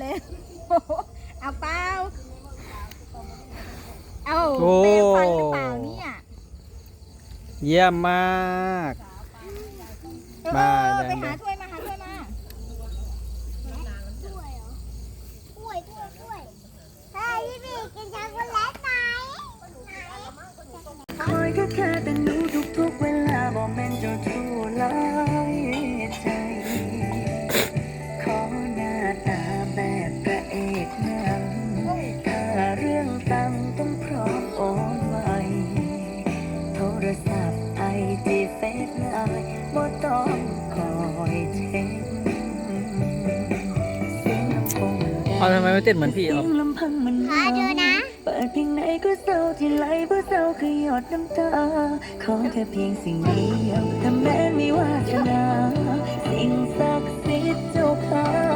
แล้เอาเปล่าเอาโอ้ แปรหรือเปล่านี่ย เยี่ยมมากมาได้ไปหาถ้วยมาหาถ้วยมาถ้วยถ้วยถ้วยเฮ้ยพี่บีกินช็อกโกแลตไหมไหน คอยก็แค่ ตังต้องพร้อมโอนไวโทรศัพท์ไอจีเฟซไลน์บ่ต้องคอยเช็คเสียงลำโพงมันดัง เอาทำไมไม่เต้นเหมือนพี่เสีเอาพังมันขอดูนะ เปิดเพลงไหนก็เศร้าที่ไหลเพราะเศร้าคือหยดน้ำตา ขอแค่เพียงสิ่งเดียวถ้าแม้มีวาสนา สิ่งศักดิ์สิทธิ์เจ้าข้า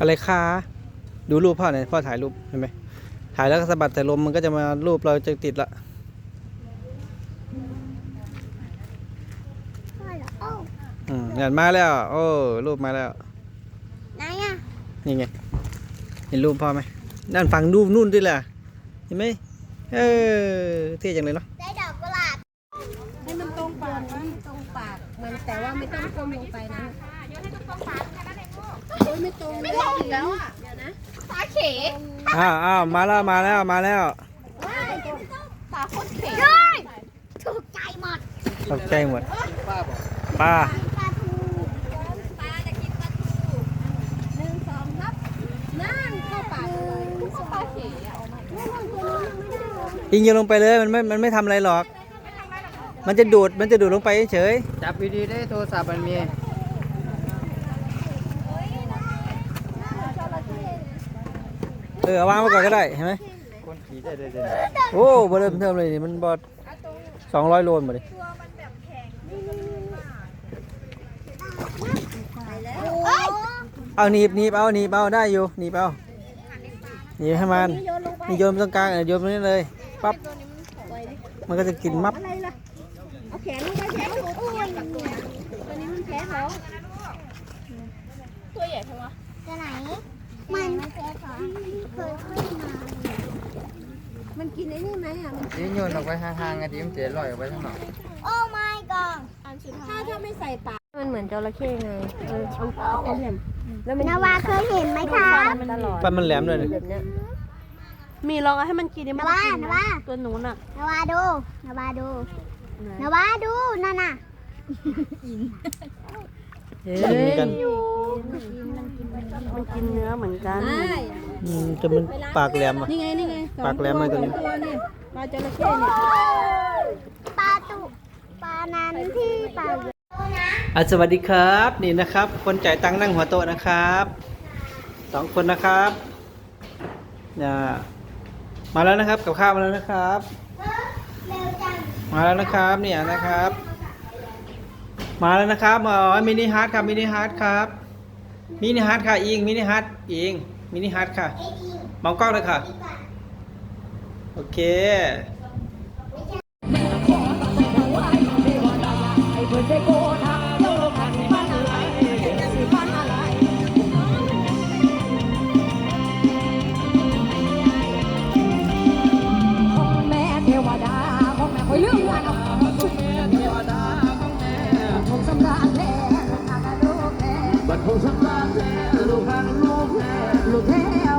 อะไรคะดูรูปพ่อหน่อยพ่อถ่ายรูปเห็นไหมถ่ายแล้วก็สะบัดแต่ลมมันก็จะมารูปเราจะติดละพ่อเหรอโอ้อืมเนี่ยมาแล้ว โอ้รูปมาแล้วไหนอะนี่ไงเห็นรูปพ่อไหมด้านฝั่งรูปนู่นด้วยแหละเห็นไหมเออเท่จังเลยเนาะได้ดอกกุหลาบให้มันตรงปากมันตรงปากมันแต่ว่าไม่ต้องก้มลงไปนะโอ้ย ไม่ตรงไม่ตรงแล้วอะเดี๋ยวนะตาเขอ้าวอ้าวมาแล้วมาแล้วมาแล้วตาโคตรเขเฮ้ถูกใจหมดตกใจหมดป้าปลาทูปลาจะกินปลาทูหนึ่งสองครับนั่นเข้าปากเลยเข้าปลาเขอะยิงโยนลงไปเลยมันไม่มันไม่ทำอะไรหรอก มันจะดูดมันจะดูดลงไปเฉยจับดีๆได้โทรศัพท์มันมี เออเอาวางไว้ก่อนก็ได้เห็นไหมคนขี่ได้เลยเดี๋ยวโอ้เบอร์เริ่มเทิมเลยนี่มันบอดสองร้อยโลนหมดเลยเฮ้ยเอาหนีบหนีบเอาหนีบเอาได้อยู่หนีบเอาหนี่ให้มันนี่โยนลงไปนี่โยนตรงกลางเออโยนตรงนี้เลยปั๊บตัวนี้มันปล่อยดิมันก็จะกินมับอะไรล่ะเอาแขนลงไปแขนถูอ้วนกับตัวตัวนี้มันแพ้ท้องตัวใหญ่ทั้งวะตัวไหนมัน มันเจ๊ขอเคยขึ้นมามันกินไอ้นี่ไหมอะมันนี่โยนออกไปห่างๆกันดิมนเจ๋ลอยออกไปข้างนอกโอ้ my god อันสุดท้ายถ้าถ้าไม่ใส่ปากมันเหมือนจระเข้ไงเออเอาเอาเอาเหลี่ยมแล้วมันนาวาเคยเห็นไหมครับมันตลอดฟันมันแหลมเลยนะแบบเนี้ยมีลองเอาให้มันกินดิมันนาวากินาวาตัวหนูน่ะนาวาดูนาวาดูนาวาดูนั่นน่ะกินเหมือนกันมันกินเนื้อเหมือนกัน อืมจะมันปากแหลมอะ นี่ไงนี่ไงสองปากแหลมเลยตัวนี้ตัวนี่ปลาจระเข้เนี่ยปลาตุปลานั้นที่ปลาเยอะอะสวัสดีครับนี่นะครับ คนจ่ายตังค์นั่งหัวโต๊ะนะครับสองคนนะครับเนี่ยมาแล้วนะครับกับข้าวมาแล้วนะครับ เร็วจังมาแล้วนะครับเนี่ยนะครับ มาแล้วนะครับอ๋อมินิฮาร์ดครับมินิฮาร์ดครับมินิฮาร์ดค่ะอิงมินิฮาร์ดอิง มินิฮาร์ดค่ะ มองกล้องเลยค่ะ โอเคลูกหังลูกแท้ look